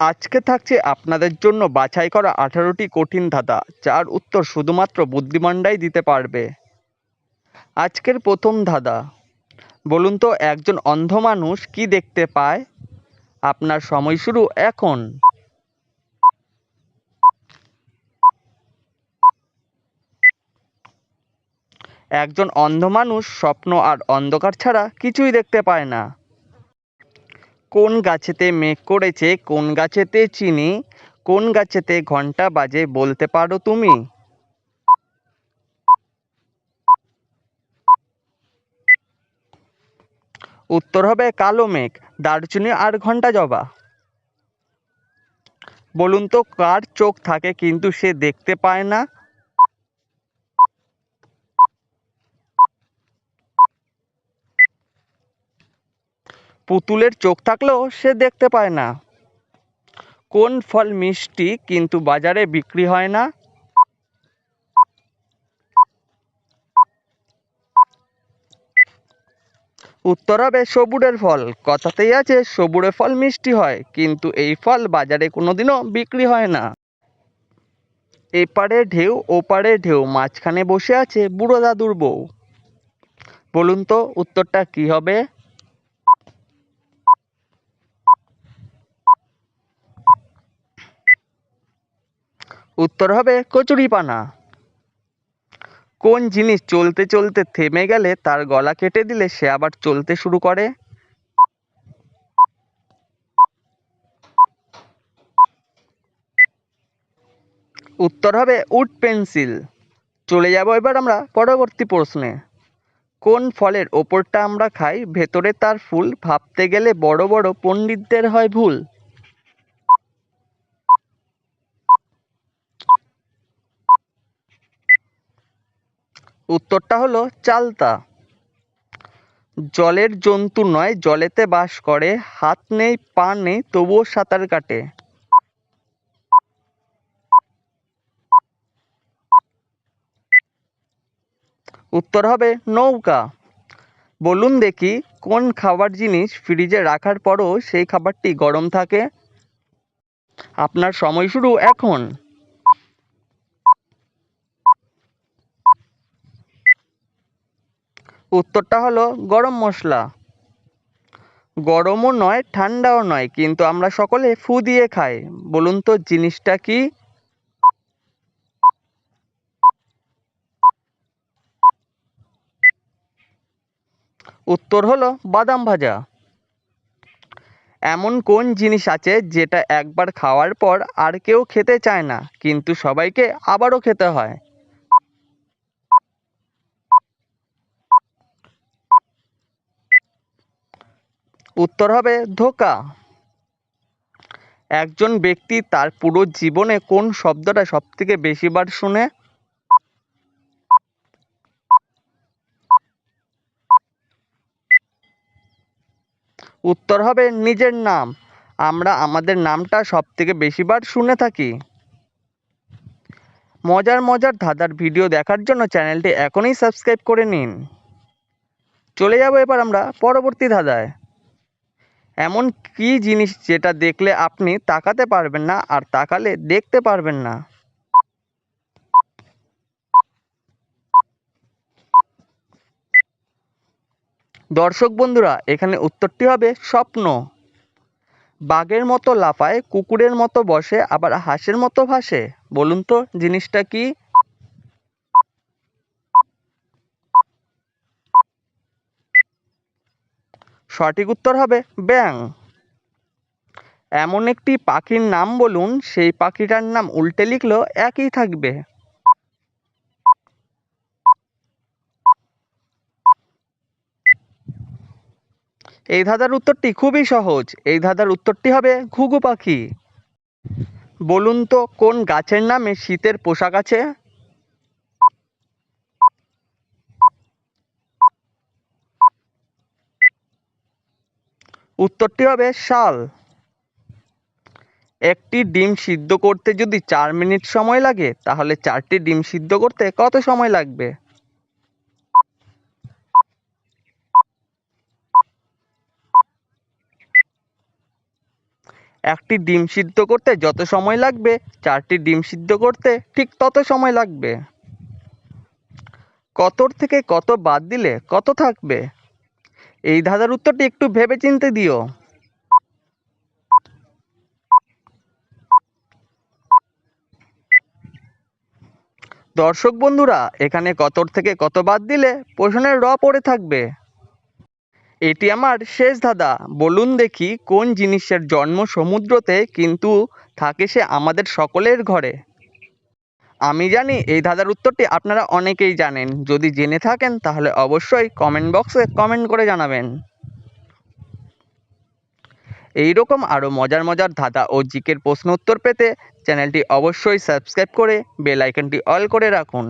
আজকে থাকছে আপনাদের জন্য বাছাই করা আঠারোটি কঠিন ধাঁধা, যার উত্তর শুধুমাত্র বুদ্ধিমানরাই দিতে পারবে। আজকের প্রথম ধাঁধা, বলুন তো একজন অন্ধ মানুষ কি দেখতে পায়? আপনার সময় শুরু এখন। একজন অন্ধ মানুষ স্বপ্ন আর অন্ধকার ছাড়া কিছুই দেখতে পায় না। কোন গাছেতে মেঘ করেছে, কোন গাছেতে চিনি, কোন গাছেতে ঘণ্টা বাজে বলতে পারো তুমি? উত্তর হবে কালো মেঘ, দারচিনি আর ঘণ্টা জবা। বলুন তো, কার চোখ থাকে কিন্তু সে দেখতে পায় না? পুতুলের চোখ থাকলেও সে দেখতে পায় না। কোন ফল মিষ্টি কিন্তু বাজারে বিক্রি হয় না। উত্তর হবে সবুরের ফল। কথাতেই আছে, সবুরে ফল মিষ্টি হয়, কিন্তু এই ফল বাজারে কোনোদিনও বিক্রি হয় না। এপারে ঢেউ, ওপারে ঢেউ, মাঝখানে বসে আছে বুড়ো দাদুর বউ। বলুন তো, উত্তরটা কি হবে? উত্তর হবে কচুরিপানা। কোন জিনিস চলতে চলতে থেমে গেলে তার গলা কেটে দিলে সে আবার চলতে শুরু করে? উত্তর হবে উড পেন্সিল। চলে যাব এবার আমরা পরবর্তী প্রশ্নে। কোন ফলের ওপরটা আমরা খাই, ভেতরে তার ফুল ভাবতে গেলে বড় বড় পণ্ডিতদের হয় ভুল? উত্তরটা হলো চালতা। জলের জন্তু নয়, জলেতে বাস করে, হাত নেই, পা নেই, তবুও সাঁতার কাটে। উত্তর হবে নৌকা। বলুন দেখি কোন খাবার জিনিস ফ্রিজে রাখার পরও সেই খাবারটি গরম থাকে। আপনার সময় শুরু এখন। উত্তরটা হলো গরম মশলা। গরমও নয়, ঠান্ডাও নয়, কিন্তু আমরা সকলে ফু দিয়ে খাই। বলুন তো জিনিসটা কি? উত্তর হলো বাদাম ভাজা। এমন কোন জিনিস আছে যেটা একবার খাওয়ার পর আর কেউ খেতে চায় না, কিন্তু সবাইকে আবারও খেতে হয়? উত্তর হবে ধোকা। একজন ব্যক্তি তার পুরো জীবনে কোন শব্দটা সব থেকে বেশিবার শুনে? উত্তর হবে নিজের নাম। আমরা আমাদের নামটা সব থেকে বেশিবার শুনে থাকি। মজার মজার ধাঁধার ভিডিও দেখার জন্য চ্যানেলটি এখনই সাবস্ক্রাইব করে নিন। চলে যাব এবার আমরা পরবর্তী ধাঁধায়। এমন কী জিনিস যেটা দেখলে আপনি তাকাতে পারবেন না আর তাকালে দেখতে পারবেন না? দর্শক বন্ধুরা, এখানে উত্তরটি হবে স্বপ্ন। বাঘের মতো লাফায়, কুকুরের মতো বসে, আবার হাঁসের মতো ভাসে। বলুন তো, জিনিসটা কি? সঠিক উত্তর হবে ব্যাং। এমন একটি পাখির নাম বলুন, সেই পাখিটার নাম উল্টে লিখলেও একই থাকবে। এই ধাঁধার উত্তরটি খুবই সহজ। এই ধাঁধার উত্তরটি হবে ঘুঘু পাখি। বলুন তো, কোন গাছের নামে শীতের পোশাক আছে? উত্তরটি হবে শাল। একটি ডিম সিদ্ধ করতে যদি চার মিনিট সময় লাগে, তাহলে চারটি ডিম সিদ্ধ করতে কত সময় লাগবে? একটি ডিম সিদ্ধ করতে যত সময় লাগবে, চারটি ডিম সিদ্ধ করতে ঠিক তত সময় লাগবে। কতর থেকে কত বাদ দিলে কত থাকবে? এই ধাঁধার উত্তরটি একটু ভেবেচিন্তে দিও। দর্শক বন্ধুরা, এখানে কতর থেকে কত বাদ দিলে প্রশ্নের র পড়ে থাকবে। এটি আমার শেষ ধাঁধা। বলুন দেখি কোন জিনিসের জন্ম সমুদ্রতে কিন্তু থাকে সে আমাদের সকলের ঘরে। আমি জানি এই ধাঁধার উত্তরটি আপনারা অনেকেই জানেন। যদি জেনে থাকেন, তাহলে অবশ্যই কমেন্ট বক্সে কমেন্ট করে জানাবেন। এই রকম আরও মজার মজার ধাঁধা ও জিকের প্রশ্ন উত্তর পেতে চ্যানেলটি অবশ্যই সাবস্ক্রাইব করে বেল আইকনটি অল করে রাখুন।